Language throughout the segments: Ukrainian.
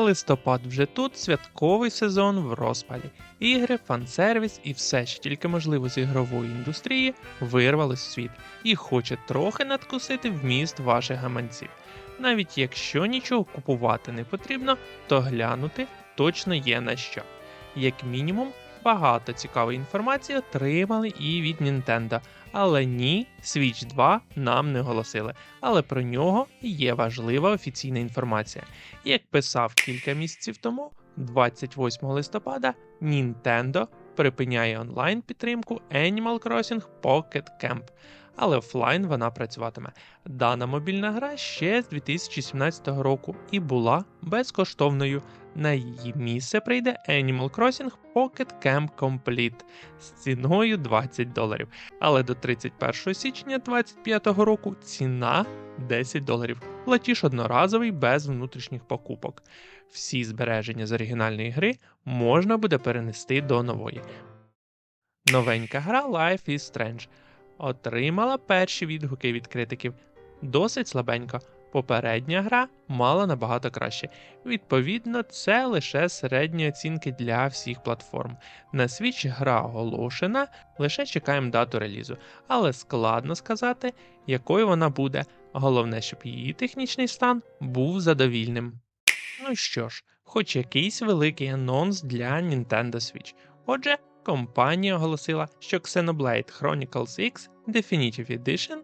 Листопад вже тут, святковий сезон в розпалі. Ігри, фан-сервіс і все, що тільки можливо з ігрової індустрії, вирвалось в світ і хоче трохи надкусити вміст ваших гаманців. Навіть якщо нічого купувати не потрібно, то глянути точно є на що. Як мінімум, багато цікавої інформації отримали і від Nintendo, але ні, Switch 2 нам не оголосили. Але про нього є важлива офіційна інформація. Як писав кілька місяців тому, 28 листопада Nintendo припиняє онлайн підтримку Animal Crossing Pocket Camp, але офлайн вона працюватиме. Дана мобільна гра ще з 2017 року і була безкоштовною. На її місце прийде Animal Crossing Pocket Camp Complete з ціною 20 доларів. Але до 31 січня 2025 року ціна 10 доларів. Платіж одноразовий без внутрішніх покупок. Всі збереження з оригінальної гри можна буде перенести до нової. Новенька гра Life is Strange отримала перші відгуки від критиків. Досить слабенько. Попередня гра мала набагато краще. Відповідно, це лише середні оцінки для всіх платформ. На Switch гра оголошена, лише чекаємо дату релізу, але складно сказати, якою вона буде. Головне, щоб її технічний стан був задовільним. Ну що ж, хоч якийсь великий анонс для Nintendo Switch. Отже, компанія оголосила, що Xenoblade Chronicles X Definitive Edition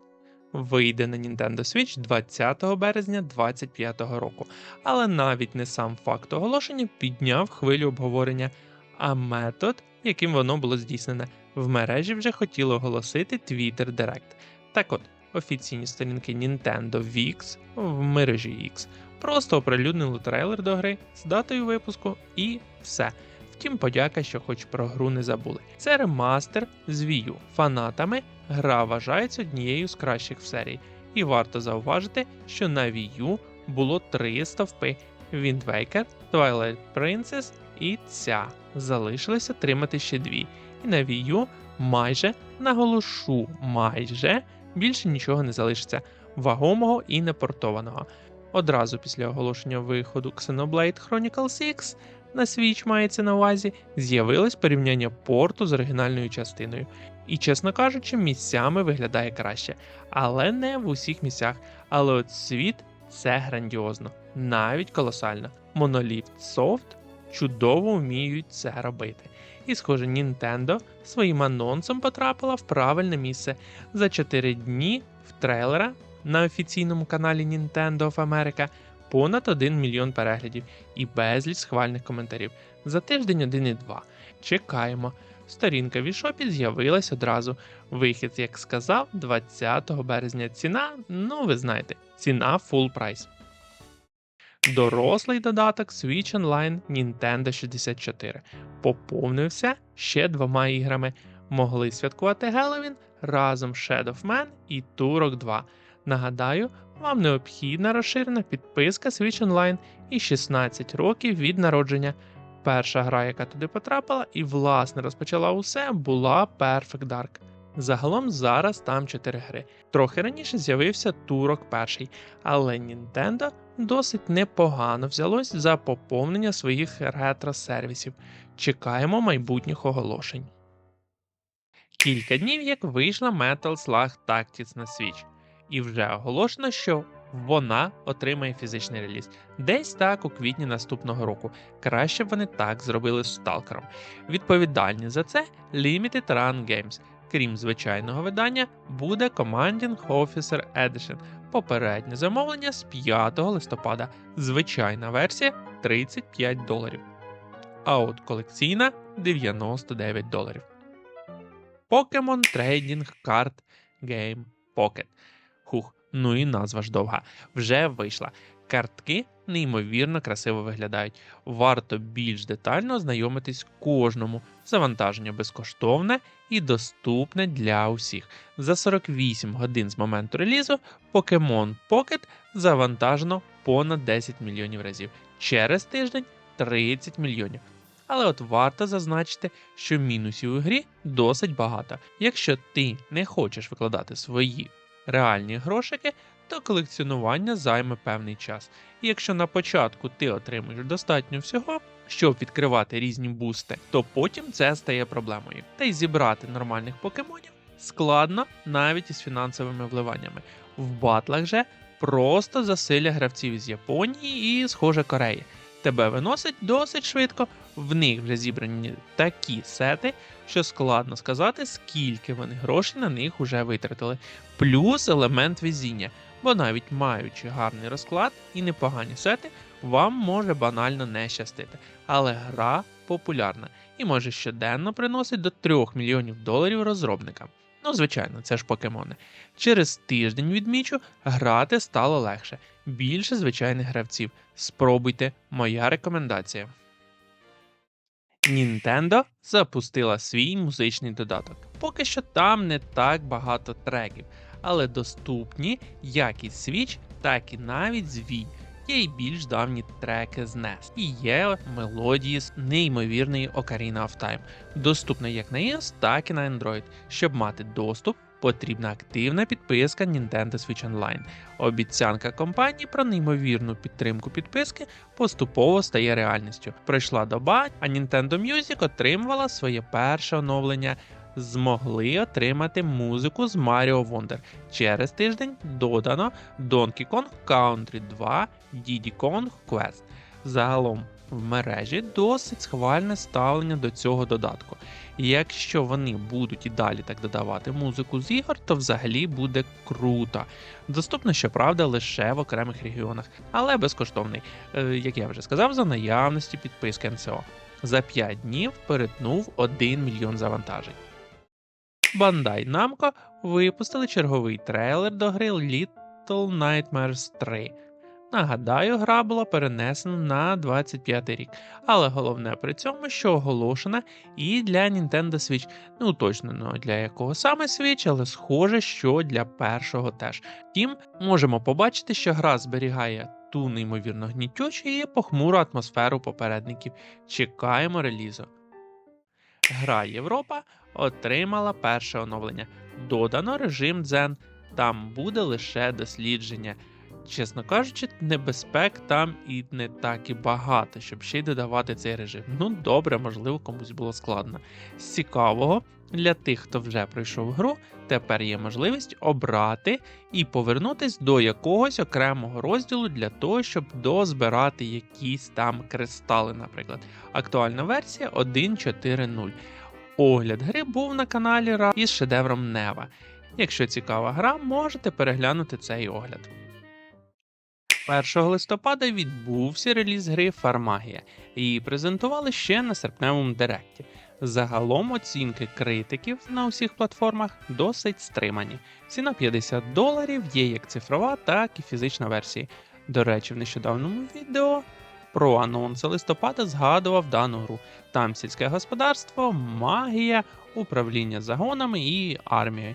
вийде на Nintendo Switch 20 березня 2025 року. Але навіть не сам факт оголошення підняв хвилю обговорення, а метод, яким воно було здійснене, в мережі вже хотіли оголосити Twitter Direct. Так от, офіційні сторінки Nintendo VX в мережі X просто оприлюднили трейлер до гри з датою випуску і все. Втім, подяка, що хоч про гру не забули. Це ремастер з Wii U. Фанатами гра вважається однією з кращих в серії, і варто зауважити, що на Wii U було три стовпи: Wind Waker, Twilight Princess і ця. Залишилося тримати ще дві. І на Wii U майже наголошу, майже більше нічого не залишиться вагомого і непортованого. Одразу після оголошення виходу Xenoblade Chronicles X на Switch мається на увазі, з'явилось порівняння порту з оригінальною частиною. І, чесно кажучи, місцями виглядає краще, але не в усіх місцях. Але от світ це грандіозно, навіть колосально. Monolith Soft чудово вміють це робити. І, схоже, Nintendo своїм анонсом потрапила в правильне місце. За 4 дні в трейлера на офіційному каналі Nintendo of America понад 1 мільйон переглядів і безліч схвальних коментарів. За тиждень 1,2. Чекаємо. Сторінка в ішопі з'явилась одразу. Вихід, як сказав, 20 березня. Ціна, ну ви знаєте, ціна full прайс. Дорослий додаток Switch Online Nintendo 64 поповнився ще двома іграми. Могли святкувати Геловін разом Shadow Man і Turok 2. Нагадаю, вам необхідна розширена підписка Switch Online і 16 років від народження. Перша гра, яка туди потрапила і власне розпочала усе, була Perfect Dark. Загалом зараз там 4 гри. Трохи раніше з'явився Турок перший, але Nintendo досить непогано взялось за поповнення своїх ретро-сервісів. Чекаємо майбутніх оголошень. Кілька днів як вийшла Metal Slug Tactics на Switch, і вже оголошено, що вона отримає фізичний реліз десь так у квітні наступного року. Краще б вони так зробили з Сталкером. Відповідальні за це Limited Run Games. Крім звичайного видання, буде Commanding Officer Edition. Попереднє замовлення з 5 листопада. Звичайна версія 35 доларів. А от колекційна 99 доларів. Pokemon Trading Card Game Pocket. Хух, ну і назва ж довга. Вже вийшла. Картки неймовірно красиво виглядають. Варто більш детально ознайомитись кожному. Завантаження безкоштовне і доступне для усіх. За 48 годин з моменту релізу Pokemon Pocket завантажено понад 10 мільйонів разів. Через тиждень 30 мільйонів. Але от варто зазначити, що мінусів у грі досить багато. Якщо ти не хочеш викладати свої реальні грошики, то колекціонування займе певний час. І якщо на початку ти отримуєш достатньо всього, щоб відкривати різні бусти, то потім це стає проблемою. Та й зібрати нормальних покемонів складно навіть із фінансовими вливаннями. В батлах же просто засилля гравців із Японії і, схоже, Кореї. Тебе виносить досить швидко, в них вже зібрані такі сети, що складно сказати, скільки вони грошей на них уже витратили. Плюс елемент везіння, бо навіть маючи гарний розклад і непогані сети, вам може банально не щастити. Але гра популярна і може щоденно приносить до 3 мільйонів доларів розробникам. Ну, звичайно, це ж покемони. Через тиждень відмічу, грати стало легше, більше звичайних гравців. Спробуйте, моя рекомендація. Nintendo запустила свій музичний додаток. Поки що там не так багато треків, але доступні як із Switch, так і навіть з Wii. Є й більш давні треки з NES. І є мелодії з неймовірної Ocarina of Time, доступна як на iOS, так і на Android. Щоб мати доступ, потрібна активна підписка Nintendo Switch Online. Обіцянка компанії про неймовірну підтримку підписки поступово стає реальністю. Пройшла доба, а Nintendo Music отримувала своє перше оновлення. Змогли отримати музику з Mario Wonder. Через тиждень додано Donkey Kong Country 2 Diddy Kong Quest. Загалом в мережі досить схвальне ставлення до цього додатку. Якщо вони будуть і далі так додавати музику з ігор, то взагалі буде круто. Доступно, щоправда, лише в окремих регіонах, але безкоштовний, е, як я вже сказав, за наявності підписки НСО. За 5 днів перетнув 1 мільйон завантажень. Bandai Namco випустили черговий трейлер до гри Little Nightmares 3. Нагадаю, гра була перенесена на 25 рік, але головне при цьому, що оголошена і для Nintendo Switch. Не уточнено для якого саме Switch, але схоже, що для першого теж. Втім, можемо побачити, що гра зберігає ту неймовірно гнітючу і похмуру атмосферу попередників. Чекаємо релізу. Гра Європа отримала перше оновлення. Додано режим Zen. Там буде лише дослідження. Чесно кажучи, небезпек там і не так і багато, щоб ще й додавати цей режим. Ну добре, можливо, комусь було складно. З цікавого для тих, хто вже пройшов гру, тепер є можливість обрати і повернутись до якогось окремого розділу для того, щоб дозбирати якісь там кристали, наприклад. Актуальна версія 1.4.0. Огляд гри був на каналі Ра із шедевром Нева. Якщо цікава гра, можете переглянути цей огляд. 1 листопада відбувся реліз гри Фармагія. Її презентували ще на серпневому директі. Загалом оцінки критиків на усіх платформах досить стримані. Ціна 50 доларів є як цифрова, так і фізична версія. До речі, в нещодавньому відео про анонси листопада згадував дану гру. Там сільське господарство, магія, управління загонами і армією.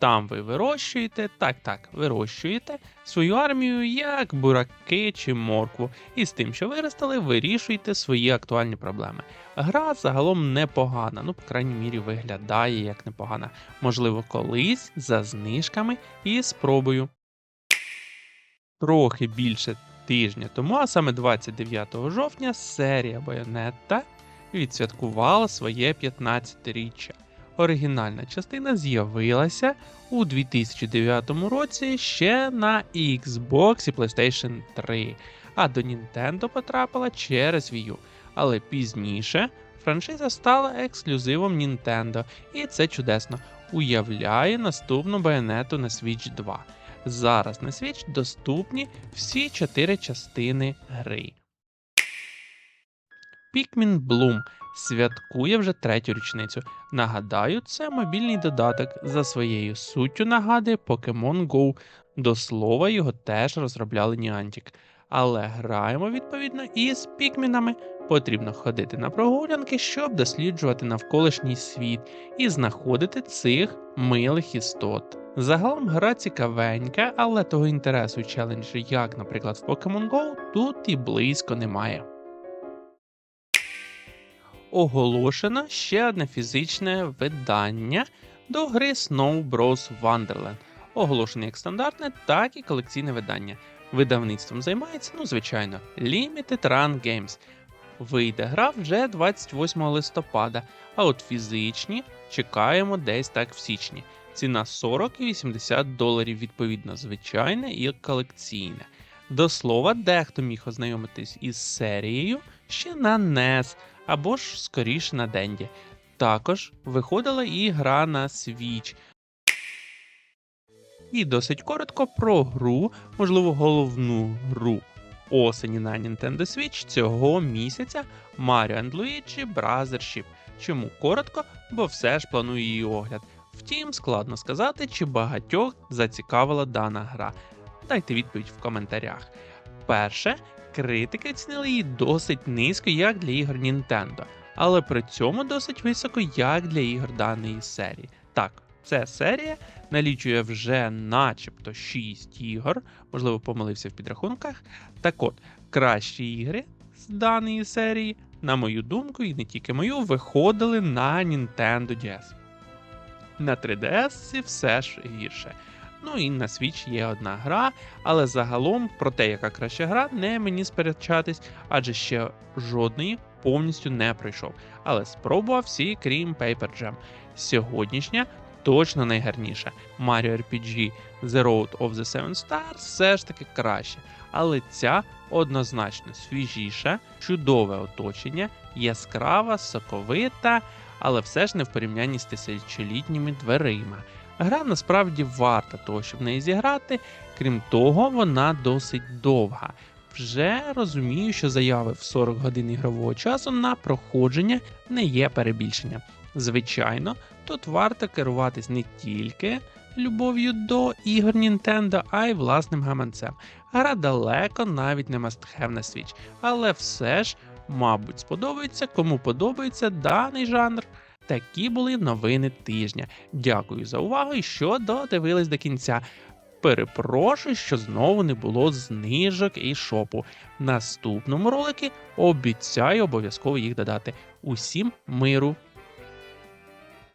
Там ви вирощуєте, так так, вирощуєте свою армію як бураки чи моркву, і з тим, що виростали, вирішуєте свої актуальні проблеми. Гра загалом непогана, ну, по крайній мірі, виглядає як непогана. Можливо, колись за знижками і спробую. Трохи більше тижня тому, а саме 29 жовтня, серія Байонетта відсвяткувала своє 15-річчя. Оригінальна частина з'явилася у 2009 році ще на Xbox і PlayStation 3, а до Nintendo потрапила через Wii U. Але пізніше франшиза стала ексклюзивом Nintendo, і це чудесно уявляє наступну байонету на Switch 2. Зараз на Switch доступні всі чотири частини гри. Pikmin Bloom святкує вже третю річницю. Нагадаю, це мобільний додаток за своєю суттю нагадує Pokemon Go. До слова, його теж розробляли Niantic. Але граємо відповідно і з пікмінами. Потрібно ходити на прогулянки, щоб досліджувати навколишній світ і знаходити цих милих істот. Загалом гра цікавенька, але того інтересу і челенджу, як, наприклад, в Pokemon Go, тут і близько немає. Оголошено ще одне фізичне видання до гри Snow Bros. Wonderland. оголошене як стандартне, так і колекційне видання. Видавництвом займається, ну, звичайно, Limited Run Games. Вийде гра вже 28 листопада, а от фізичні чекаємо десь так в січні. Ціна 40 і 80 доларів, відповідно, звичайне і колекційне. До слова, дехто міг ознайомитись із серією ще на NES або ж скоріше на Денді. Також виходила і гра на Switch. І досить коротко про гру, можливо, головну гру осені на Nintendo Switch цього місяця Mario Luigi Brothership. Чому коротко? Бо все ж планую її огляд. Втім, складно сказати, чи багатьох зацікавила дана гра. Дайте відповідь в коментарях. Перше, критики оцінили її досить низько, як для ігор Nintendo, але при цьому досить високо, як для ігор даної серії. Так, ця серія налічує вже начебто 6 ігор, можливо, помилився в підрахунках. Так от, кращі ігри з даної серії, на мою думку, і не тільки мою, виходили на Nintendo DS. На 3DS все ж гірше. Ну і на Switch є одна гра, але загалом про те, яка краща гра, не мені сперечатись, адже ще жодної повністю не пройшов. Але спробував всі, крім Paper Jam. Сьогоднішня точно найгарніша. Mario RPG The Road of the Seven Stars все ж таки краще. Але ця однозначно свіжіша, чудове оточення, яскрава, соковита, але все ж не в порівнянні з тисячолітніми дверима. Гра насправді варта того, щоб в неї зіграти, крім того, вона досить довга. Вже розумію, що заяви в 40 годин ігрового часу на проходження не є перебільшенням. Звичайно, тут варто керуватись не тільки любов'ю до ігор Nintendo, а й власним гаманцем. Гра далеко навіть не мастхев на Switch, але все ж, мабуть, сподобається, кому подобається даний жанр. Такі були новини тижня. Дякую за увагу і що додивились до кінця. Перепрошую, що знову не було знижок і шопу. В наступному ролику обіцяю обов'язково їх додати. Усім миру